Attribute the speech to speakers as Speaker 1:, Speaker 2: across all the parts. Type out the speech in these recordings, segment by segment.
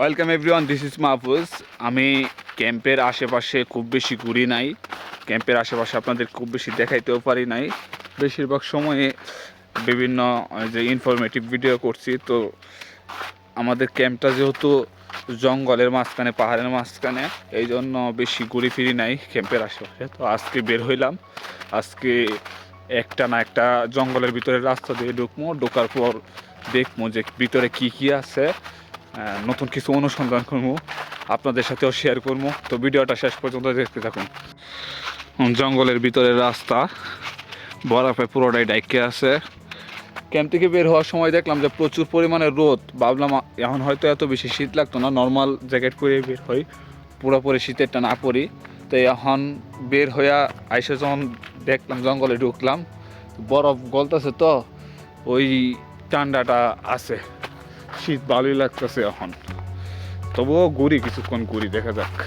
Speaker 1: Welcome everyone this is Mahfuz আমি ক্যাম্পের আশেপাশে খুব বেশি ঘুরি নাই। ক্যাম্পের আশেপাশে আপনাদের খুব বেশি দেখাইতেও পারি নাই। বেশিরভাগ সময়ে বিভিন্ন যে ইনফরমেটিভ ভিডিও করছি, তো আমাদের ক্যাম্পটা যেহেতু জঙ্গলের মাঝখানে, পাহাড়ের মাঝখানে এই জন্য বেশি ঘুরি ফিরি নাই ক্যাম্পের আশেপাশে। তো আজকে বের হইলাম। আজকে একটা না একটা জঙ্গলের ভিতরে রাস্তা দিয়ে ঢুকবো ঢোকার পর দেখব যে ভিতরে কি কি আছে। নতুন কিছু অনুসন্ধান করব, আপনাদের সাথেও শেয়ার করব। তো ভিডিওটা শেষ পর্যন্ত দেখতে থাকুন। জঙ্গলের ভিতরে রাস্তা, বরফে পুরোটাই ডাইকে আছে। ক্যাম্প থেকে বের হওয়ার সময় দেখলাম যে প্রচুর পরিমাণে রোদ। ভাবলাম এখন হয়তো এত বেশি শীত লাগতো না নর্মাল জ্যাকেট করে বের হই। পুরোপুরি শীতেরটা না পরি। তো এখন বের হইয়া আইসে যখন দেখলাম, জঙ্গলে ঢুকলাম, বরফ গলতেছে তো, ওই ঠান্ডাটা আছে। শীত ভালোই লাগতেছে এখন। তবুও ঘুরি, কিছুক্ষণ ঘুরি, দেখা যাক।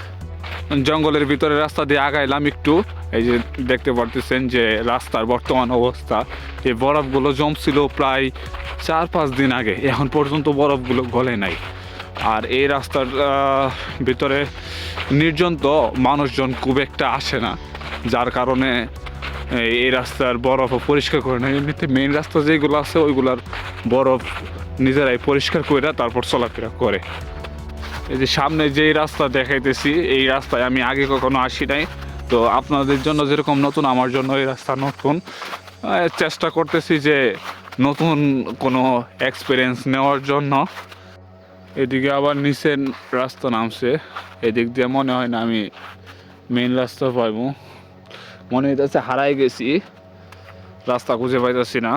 Speaker 1: জঙ্গলের ভিতরে রাস্তা দিয়ে আগাইলাম একটু। এই যে দেখতে পারতেছেন যে রাস্তার বর্তমান অবস্থা। এই বরফগুলো জমছিল প্রায় চার পাঁচ দিন আগে। এখন পর্যন্ত বরফগুলো গলে নাই। আর এই রাস্তার ভিতরে নির্জন তো মানুষজন খুব একটা আসে না। যার কারণে এই- রাস্তার বরফ পরিষ্কার করে না এমনিতে মেইন রাস্তা যেগুলো আছে, ওইগুলার বরফ নিজেরাই পরিষ্কার করে তারপর চলাফেরা করে। এই যে সামনে যেই রাস্তা দেখাইতেছি, এই রাস্তায় আমি আগে কখনো আসি নাই। তো আপনাদের জন্য যেরকম নতুন, আমার জন্য এই রাস্তা নতুন। চেষ্টা করতেছি যে নতুন কোনো এক্সপিরিয়েন্স নেওয়ার জন্য। এদিকে আবার নিচের রাস্তা নামছে। এদিক দিয়ে মনে হয় না আমি মেন রাস্তা পাইবো। মনে হইতেছে হারাই গেছি। রাস্তা খুঁজে পাইতেছি না।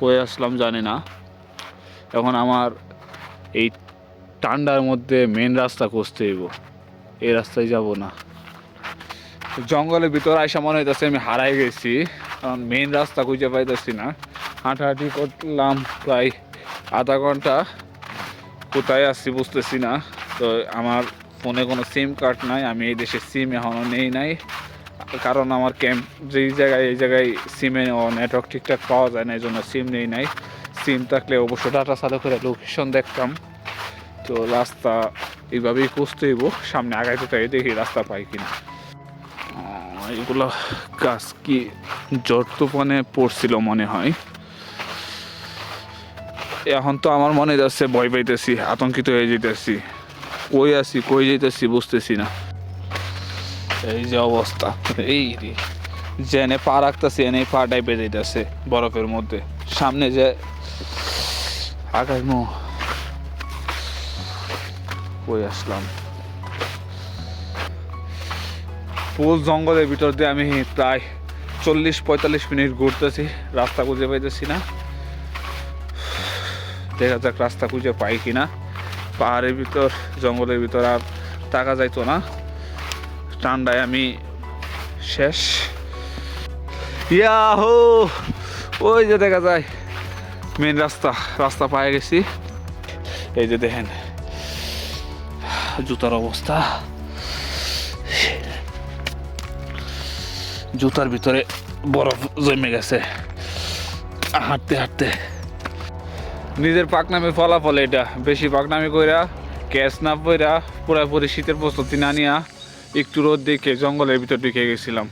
Speaker 1: কই আসলাম জানি না। এখন আমার এই ঠান্ডার মধ্যে মেন রাস্তা খুঁজতে হইব। এই রাস্তায় যাব না। জঙ্গলের ভিতরে আইসা মনে হইতেছে আমি হারাই গেছি, কারণ মেন রাস্তা খুঁজে পাইতেছি না। হাঁটাহাঁটি করলাম প্রায় আধা ঘণ্টা। কোথায় আসছি বুঝতেছি না। তো আমার ফোনে কোনো সিম কার্ড নাই, আমি এই দেশে সিম এখনও নেই নাই। কারণ আমার ক্যাম্প যেই জায়গায়, এই জায়গায় সিমে নেটওয়ার্ক ঠিকঠাক পাওয়া যায় না, এই জন্য সিম নেই নাই। সিম থাকলে অবশ্য ডাটা চালু করে লোকেশন দেখতাম। তো রাস্তা এইভাবেই খুঁজতে হইব, সামনে আগাইতে চাই, দেখি রাস্তা পাই কিনা। এগুলো গাছ কি তুফানে পড়ছিল মনে হয়। এখন তো আমার মনে যাচ্ছে ভয় পাইতেছি, আতঙ্কিত হয়ে যেতেছি কই আছি, কই যেতেছি বুঝতেছি না। এই যে অবস্থা, এই রে। জেনে পা রাখতেছি এনে পা ডাইপে যেতেছে বরফের মধ্যে। সামনে যে আগাইমো। কই আসলাম? ফুল জঙ্গলের ভিতর দিয়ে আমি প্রায় চল্লিশ পঁয়তাল্লিশ মিনিট ঘুরতেছি। রাস্তা খুঁজে পাইতেছি না। দেখা যাক রাস্তা খুঁজে পাই কিনা। পাহাড়ের ভিতর, জঙ্গলের ভিতর আর থাকা যাইতো না। ঠান্ডায় আমি শেষ। ইয়াহো! ওই যে দেখা যায়। মেন রাস্তা রাস্তা পায়ে গেছি। এই যে দেখেন, জুতার অবস্থা। জুতার ভিতরে বরফ জমে গেছে। হাঁটতে হাঁটতে। নিজের পাকনামি ফলাফল এটা। বেশি পাকনামি কইরা ক্যাশ না পইরা, পুরাপুরি শীতের প্রস্তুতি না নিয়া, একটু রোদ দেখে জঙ্গলের ভিতর ঢুকে গেছিলাম।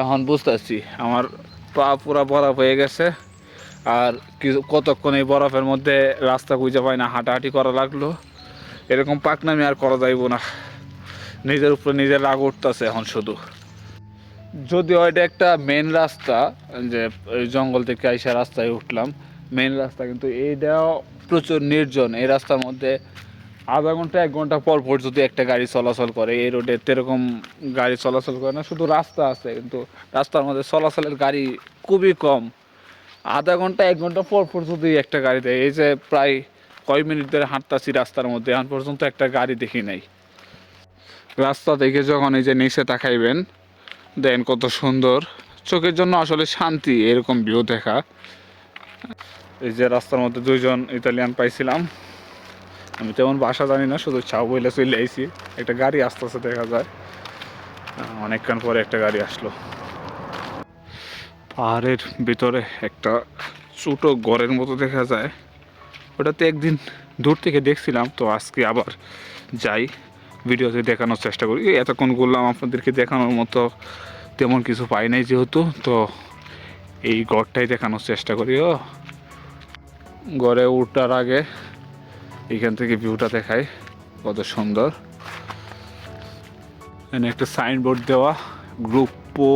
Speaker 1: এখন বুঝতেছি, আমার পা পুরা বরফ হয়ে গেছে। আর কিছু কতক্ষণ এই বরফের মধ্যে রাস্তা খুঁজে পায় না, হাঁটাহাঁটি করা লাগল। এরকম পাকনামি আর করা যাইব না। নিজের উপরে নিজের রাগ উঠতেছে এখন শুধু। যদিও এটা একটা মেন রাস্তা, যে জঙ্গল থেকে আইসা রাস্তায় উঠলাম মেন রাস্তা, কিন্তু এইটাও প্রচুর নির্জন। এই রাস্তার মধ্যে আধা ঘণ্টা, এক ঘণ্টা পর পর যদি একটা গাড়ি চলাচল করে, এই রোডে এরকম গাড়ি চলাচল করে না, শুধু রাস্তা আছে, কিন্তু রাস্তার মধ্যে চলাচলের গাড়ি খুবই কম। আধা ঘণ্টা, এক ঘণ্টা পর পর যদি একটা গাড়ি দেয়, এই যে প্রায় কয় মিনিট ধরে হাঁটতাছি রাস্তার মধ্যে, এখন পর্যন্ত একটা গাড়ি দেখি নাই। রাস্তা দেখে যখন এই যে নিচে তাকাইবেন, দেন কত সুন্দর। চোখের জন্য আসলে শান্তি, এরকম ভিউ দেখা। এই যে রাস্তার মধ্যে দুইজন ইতালিয়ান পাইছিলাম। আমি তেমন বাসা জানি না, শুধু চাও বইলে চলে আইছি। একটা গাড়ি আস্তে আস্তে দেখা যায়। অনেকক্ষণ পরে একটা গাড়ি আসলো। পাহাড়ের ভিতরে একটা ছোট ঘরের মতো দেখা যায়। ওটাতে একদিন দূর থেকে দেখছিলাম, তো আজকে আবার যাই ভিডিওতে দেখানোর চেষ্টা করি। এতক্ষণ করলাম আপনাদেরকে দেখানোর মতো তেমন কিছু পাই নাই যেহেতু, তো এই গড়টাই দেখানোর চেষ্টা করি, ও। গড়ে উঠার আগে এখান থেকে ভিউটা দেখাই, কত সুন্দর। এখানে একটা সাইনবোর্ড দেওয়া গ্রুপো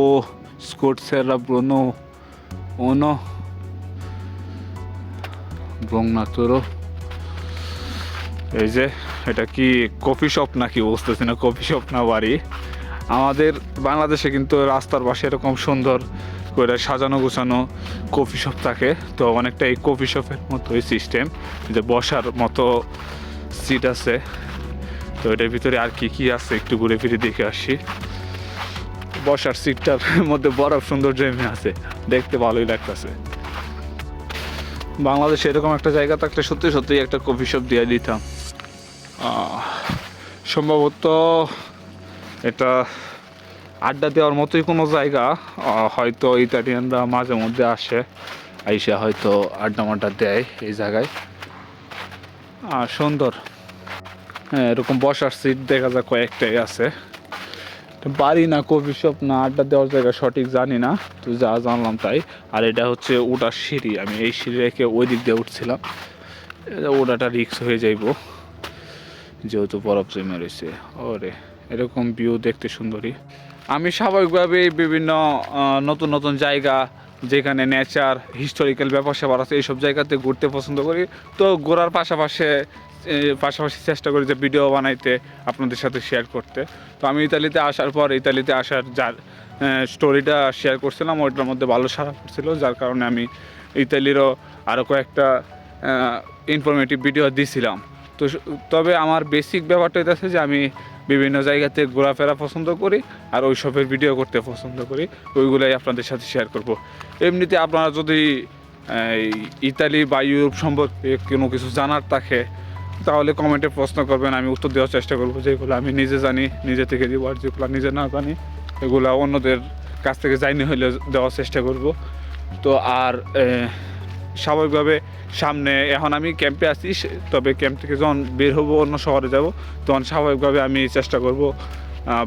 Speaker 1: স্কোটসেরা ব্রোনো, ওনো ব্রংনাতোরো এই যে, এটা কি কফি শপ নাকি বুঝতেছি না, কফি শপ না, বাড়ি। আমাদের বাংলাদেশে কিন্তু রাস্তার পাশে এরকম সুন্দর করে সাজানো গোছানো কফি শপ থাকে। তো অনেকটা এই কফি শপের মতোই সিস্টেম যে বসার মতো সিট আছে। তো এটার ভিতরে আর কি কি আছে, একটু ঘুরে ফিরে দেখে আসি। বসার সিটটার মধ্যে বরফ সুন্দর জমে আছে। দেখতে ভালোই লাগতেছে। বাংলাদেশে এরকম একটা জায়গা থাকলে সত্যি সত্যি একটা কফি শপ দিয়ে দিতাম। সম্ভবত এটা আড্ডা দেওয়ার মতোই কোনো জায়গা। হয়তো ইতালিয়ানরা মাঝে মধ্যে আসে আইসা হয়তো আড্ডা মাড্ডা দেয় এই জায়গায়। আহ, সুন্দর। হ্যাঁ এরকম বসার সিট দেখা যায় কয়েকটাই আছে। বাড়ি না কফি শপ না আড্ডা দেওয়ার জায়গা সঠিক জানি না, তো যা জানলাম তাই। আর এটা হচ্ছে ওটার সিঁড়ি, আমি এই সিঁড়ি রেখে ওই দিক দিয়ে উঠছিলাম। ওটাটা রিক্স হয়ে যাইব, যেহেতু বরফ জমে রয়েছে ওরে, এরকম ভিউ দেখতে সুন্দরী। আমি স্বাভাবিকভাবেই বিভিন্ন নতুন নতুন জায়গা, যেখানে নেচার হিস্টোরিক্যাল ব্যাপার স্যাপার আছে, এইসব জায়গাতে ঘুরতে পছন্দ করি। তো ঘোরার পাশাপাশি পাশাপাশি চেষ্টা করি যে ভিডিও বানাইতে আপনাদের সাথে শেয়ার করতে। তো আমি ইতালিতে আসার পর ইতালিতে আসার যার স্টোরিটা শেয়ার করছিলাম, ওইটার মধ্যে ভালো সারা করছিল যার কারণে আমি ইতালিরও আরও কয়েকটা ইনফরমেটিভ ভিডিও দিছিলাম। তো তবে আমার বেসিক ব্যাপারটা এটা আছে যে আমি বিভিন্ন জায়গাতে ঘোরাফেরা পছন্দ করি আর ওই সবের ভিডিও করতে পছন্দ করি, ওইগুলাই আপনাদের সাথে শেয়ার করব। এমনিতে আপনারা যদি ইতালি বা ইউরোপ সম্পর্কে কোনো কিছু জানার থাকে তাহলে কমেন্টে প্রশ্ন করবেন, আমি উত্তর দেওয়ার চেষ্টা করব যেগুলো আমি নিজে জানি, নিজে থেকে দিব আর যেগুলো নিজে না জানি, এগুলো অন্যদের কাছ থেকে জানি হলে দেওয়ার চেষ্টা করব। তো আর স্বাভাবিকভাবে সামনে, এখন আমি ক্যাম্পে আছি তবে ক্যাম্প থেকে যখন বের হব অন্য শহরে যাব, তখন স্বাভাবিকভাবে আমি চেষ্টা করব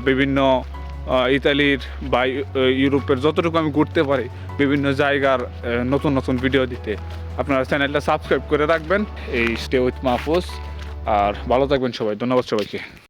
Speaker 1: বিভিন্ন ইতালির বা ইউরোপের যতটুকু আমি ঘুরতে পারি, বিভিন্ন জায়গার নতুন নতুন ভিডিও দিতে। আপনারা চ্যানেলটা সাবস্ক্রাইব করে রাখবেন। এই স্টে উইথ মাহফুজ আর ভালো থাকবেন সবাই। ধন্যবাদ সবাইকে।